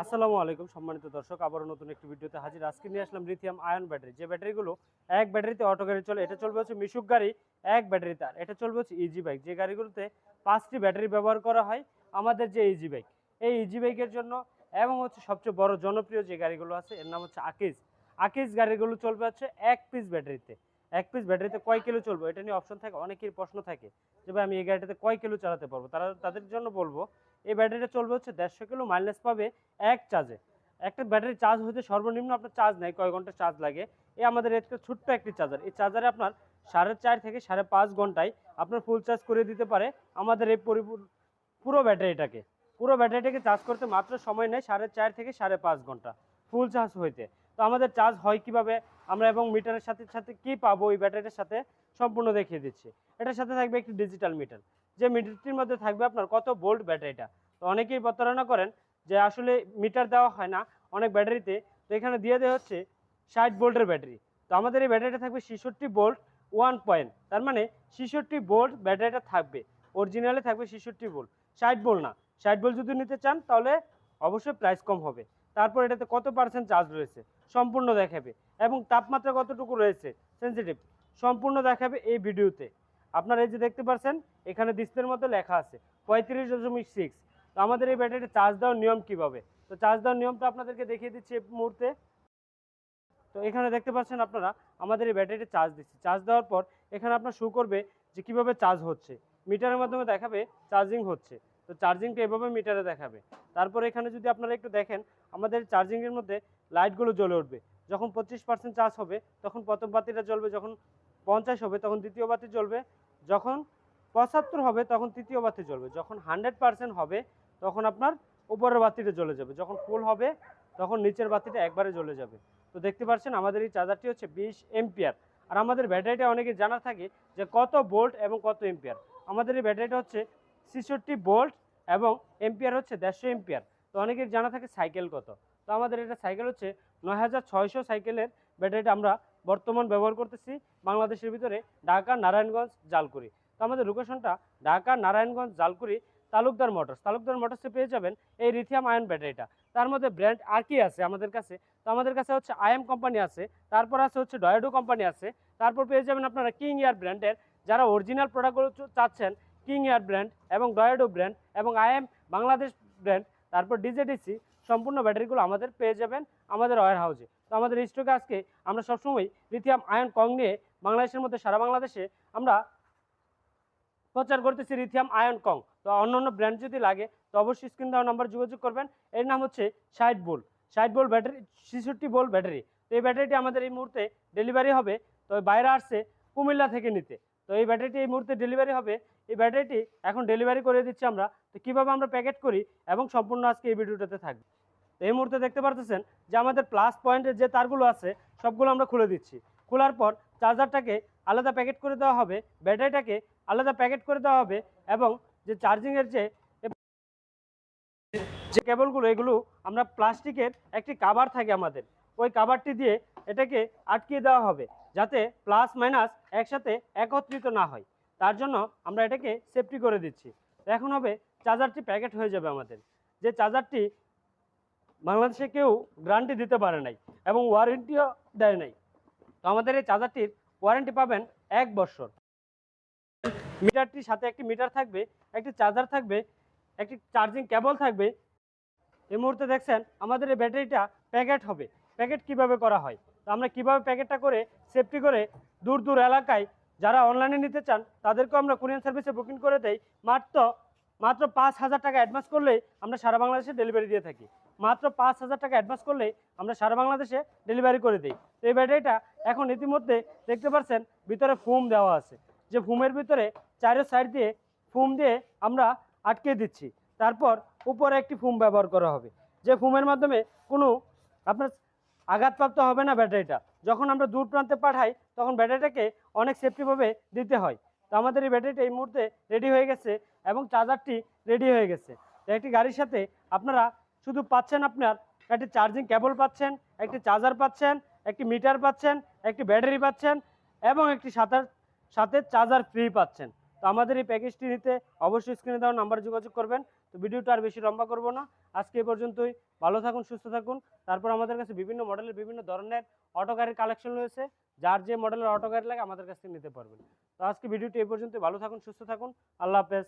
আসসালামু আলাইকুম সম্মানিত দর্শক, আবারও নতুন একটি ভিডিওতে হাজির। আজকে নিয়ে আসলাম লিথিয়াম আয়ন ব্যাটারি যে ব্যাটারিগুলো এক ব্যাটারিতে অটো গাড়ি চলে, এটা চলবে হচ্ছে মিশুক গাড়ি, এক ব্যাটারিতে আর এটা চলবে হচ্ছে ইজি বাইক যে গাড়িগুলোতে পাঁচটি ব্যাটারি ব্যবহার করা হয়, আমাদের যে ইজি বাইক এই ইজি বাইকের জন্য এবং হচ্ছে সবচেয়ে বড় জনপ্রিয় যে গাড়িগুলো আছে, এর নাম হচ্ছে আকিজ আকিজ গাড়িগুলো চলবে হচ্ছে এক পিস ব্যাটারিতে এক পিস ব্যাটারিতে কয় কিলো চলবে? এটা নিয়ে অপশন থাকে অনেকের প্রশ্ন থাকে যে, ভাই, আমি এই গাড়িটাতে কয় কিলো চালাতে পারব? তারা, তাদের জন্য বলব এই ব্যাটারিটা চলবে হচ্ছে দেড়শো কিলো মাইলেজ পাবে এক চার্জে একটা ব্যাটারি চার্জ হতে সর্বনিম্ন আপনার চার্জ নেয় কয় ঘণ্টা চার্জ লাগে। এই আমাদের একটা ছোট্ট একটি চার্জার এই চার্জারে আপনার সাড়ে চার থেকে সাড়ে পাঁচ ঘন্টায় আপনার ফুল চার্জ করে দিতে পারে আমাদের এই পুরো ব্যাটারিটাকে। পুরো ব্যাটারিটাকে চার্জ করতে মাত্র সময় নেয় সাড়ে চার থেকে সাড়ে পাঁচ ঘণ্টা ফুল চার্জ হইতে। তো আমাদের চার্জ হয় কীভাবে? আমরা এবং মিটারের সাথে সাথে কি পাবো? এই ব্যাটারিটার সাথে সম্পূর্ণ দেখিয়ে দিচ্ছি। এটার সাথে থাকবে একটি ডিজিটাল মিটার যে মিটারটির মধ্যে থাকবে আপনার কত ভোল্ট ব্যাটারিটা? তো অনেকেই প্রতারণা করেন যে আসলে মিটার দেওয়া হয় না, অনেক ব্যাটারিতে। তো এখানে দিয়ে দেওয়া হচ্ছে ষাট ভোল্টের ব্যাটারি। তো আমাদের এই ব্যাটারিটা থাকবে ছেষট্টি ভোল্ট ওয়ান পয়েন্ট। তার মানে ছেষট্টি ভোল্ট ব্যাটারিটা থাকবে। অরিজিনালে থাকবে ছেষট্টি ভোল্ট। ষাট ভোল্ট না। ষাট ভোল্ট যদি নিতে চান, তাহলে অবশ্যই প্রাইস কম হবে। তারপর এটাতে কত পার্সেন্ট চার্জ রয়েছে, সম্পূর্ণ দেখাবে। এবং তাপমাত্রা কতটুকু রয়েছে সেন্সিটিভ সম্পূর্ণ দেখাবে এই ভিডিওতে আপনারা এই যে দেখতে পাচ্ছেন এখানে ডিসপ্লের মধ্যে লেখা আছে পঁয়ত্রিশ দশমিক সিক্স তো আমাদের এই ব্যাটারিটা চার্জ দেওয়ার নিয়ম কীভাবে? তো চার্জ দেওয়ার নিয়মটা আপনাদেরকে দেখিয়ে দিচ্ছি এই মুহূর্তে। তো এখানে দেখতে পাচ্ছেন আপনারা, আমাদের এই ব্যাটারিটা চার্জ দিচ্ছি। চার্জ দেওয়ার পর এখানে আপনার শু করবে যে কীভাবে চার্জ হচ্ছে। মিটারের মাধ্যমে দেখাবে চার্জিং হচ্ছে। তো চার্জিংটা এভাবে মিটারে দেখাবে। তারপর এখানে যদি আপনারা একটু দেখেন, আমাদের চার্জিংয়ের মধ্যে লাইটগুলো জ্বলে উঠবে। যখন পঁচিশ পার্সেন্ট চার্জ হবে, তখন প্রথম বাতিটা জ্বলবে। যখন পঞ্চাশ হবে, তখন দ্বিতীয় বাতি জ্বলবে। যখন পঁচাত্তর হবে, তখন তৃতীয় বাতি জ্বলবে। যখন হান্ড্রেড পার্সেন্ট হবে, তখন আপনার উপরের বাতিটা জ্বলে যাবে। যখন ফুল হবে, তখন নিচের বাতিটা একবারে জ্বলে যাবে। তো দেখতে পাচ্ছেন, আমাদের এই চার্জারটি হচ্ছে বিশ এম্পিয়ার আর আমাদের ব্যাটারিটা অনেকে জানা থাকে যে কত বোল্ট এবং কত এম্পিয়ার আমাদের এই ব্যাটারিটা হচ্ছে ছেষট্টি বোল্ট এবং এম্পিয়ার হচ্ছে দেড়শো এম্পিয়ার তো অনেকের জানা থাকে সাইকেল কত। তো আমাদের এটা সাইকেল হচ্ছে নয় হাজার ছয়শো সাইকেলের ব্যাটারিটা আমরা বর্তমান ব্যবহার করতেছি বাংলাদেশের ভিতরে ঢাকা, নারায়ণগঞ্জ, জালকুড়ি। আমাদের লোকেশনটা ঢাকা, নারায়ণগঞ্জ, জালকুড়ি, তালুকদার মোটরস। তালুকদার মোটরসে পেয়ে যাবেন এই রিথিয়াম আয়ন ব্যাটারিটা। তার মধ্যে ব্র্যান্ড আর কি আছে আমাদের কাছে? তো আমাদের কাছে হচ্ছে আইএম কোম্পানি আছে, তারপর আছে হচ্ছে ডয়েডো কোম্পানি আছে, তারপর পেয়ে যাবেন আপনারা কিং এয়ার ব্র্যান্ডের। যারা অরিজিনাল প্রোডাক্টগুলো চাচ্ছেন, কিং এয়ার ব্র্যান্ড এবং ডয়েডো ব্র্যান্ড এবং আইএম বাংলাদেশ ব্র্যান্ড, তারপর ডিজেডিসি, সম্পূর্ণ ব্যাটারিগুলো আমাদের পেয়ে যাবেন আমাদের ওয়ার হাউসে। তো আমাদের স্টকে আজকে আমরা সবসময় লিথিয়াম আয়ন কং নিয়ে বাংলাদেশের মধ্যে, সারা বাংলাদেশে আমরা প্রচার করতেছি রিথিয়াম আয়ন কং। তো অন্য অন্য ব্র্যান্ড যদি লাগে, তো অবশ্যই স্ক্রিন দেওয়া নাম্বার যোগাযোগ করবেন। এর নাম হচ্ছে ষাট বোল। ষাট বোল ব্যাটারি, ছেষট্টি বোল ব্যাটারি। তো এই ব্যাটারিটি আমাদের এই মুহূর্তে ডেলিভারি হবে। তো বাইরে আসছে কুমিল্লা থেকে নিতে। তো এই ব্যাটারিটি এই মুহূর্তে ডেলিভারি হবে। এই ব্যাটারিটি এখন ডেলিভারি করে দিচ্ছি আমরা। তো কীভাবে আমরা প্যাকেট করি এবং সম্পূর্ণ আজকে এই ভিডিওটাতে থাকবে। তো এই মুহূর্তে দেখতে পারতেছেন যে আমাদের প্লাস পয়েন্টের যে তারগুলো আছে, সবগুলো আমরা খুলে দিচ্ছি। খোলার পর চার্জারটাকে আলাদা প্যাকেট করে দেওয়া হবে। ব্যাটারিটাকে আলাদা প্যাকেট করে দেওয়া হবে এবং যে চার্জিংয়ের যে যে কেবলগুলো এগুলো আমরা প্লাস্টিকের একটি কাভার থাকে আমাদের। ওই কাভারটি দিয়ে এটাকে আটকিয়ে দেওয়া হবে যাতে প্লাস মাইনাস একসাথে একত্রিত না হয়। তার জন্য আমরা এটাকে সেফটি করে দিচ্ছি। এখন হবে চার্জারটি প্যাকেট হয়ে যাবে আমাদের। যে চার্জারটি বাংলাদেশে কেউ গ্যারান্টি দিতে পারে নাই এবং ওয়ারেন্টিও দেয় নাই। তো আমাদের এই চার্জারটির ওয়ারেন্টি পাবেন এক বছর। মিটারটির সাথে একটি মিটার থাকবে, একটি চার্জার থাকবে, একটি চার্জিং কেবল থাকবে। এই মুহূর্তে দেখছেন আমাদের এই ব্যাটারিটা প্যাকেট হবে। প্যাকেট কীভাবে করা হয়? তো আমরা কীভাবে প্যাকেটটা করে, সেফটি করে দূর দূর এলাকায় যারা অনলাইনে নিতে চান, তাদেরকেও আমরা কুরিয়ান সার্ভিসে বুকিং করে দেই। মাত্র মাত্র পাঁচ হাজার টাকা অ্যাডভান্স করলেই আমরা সারা বাংলাদেশে ডেলিভারি দিয়ে থাকি। মাত্র পাঁচ হাজার টাকা অ্যাডভান্স করলেই আমরা সারা বাংলাদেশে ডেলিভারি করে দিই। এই ব্যাটারিটা এখন ইতিমধ্যে দেখতে পাচ্ছেন ভিতরে ফোম দেওয়া আছে। যে ফোমের ভিতরে চারের সাইড দিয়ে ফোম দিয়ে আমরা আটকে দিচ্ছি। তারপর উপরে একটি ফোম ব্যবহার করা হবে। যে ফোমের মাধ্যমে কোনো আপনার আঘাতপ্রাপ্ত হবে না ব্যাটারিটা। যখন আমরা দূর প্রান্তে পাঠাই, তখন ব্যাটারিটাকে অনেক সেফটিভাবে দিতে হয়। তো আমাদের এই ব্যাটারিটা এই মুহূর্তে রেডি হয়ে গেছে এবং চার্জারটি রেডি হয়ে গেছে। তো একটি গাড়ির সাথে আপনারা শুধু পাচ্ছেন আপনার একটি চার্জিং কেবল পাচ্ছেন, একটি চার্জার পাচ্ছেন, একটি মিটার পাচ্ছেন, একটি ব্যাটারি পাচ্ছেন এবং একটি সাঁতার সাথে চার্জার ফ্রি পাচ্ছেন। তো আমাদের এই প্যাকেজটি নিতে অবশ্যই স্ক্রিনে দেওয়া নাম্বার যোগাযোগ করবেন। তো ভিডিওটা আর বেশি লম্বা করব না। আজকে এ পর্যন্তই। ভালো থাকুন, সুস্থ থাকুন। তারপর আমাদের কাছে বিভিন্ন মডেলের বিভিন্ন ধরনের অটো গাড়ির কালেকশন রয়েছে। যার যে মডেলের অটো গাড়ি লাগে, আমাদের কাছ থেকে নিতে পারবেন। তো আজকে ভিডিওটি এই পর্যন্তই। ভালো থাকুন, সুস্থ থাকুন। আল্লাহ হাফেজ।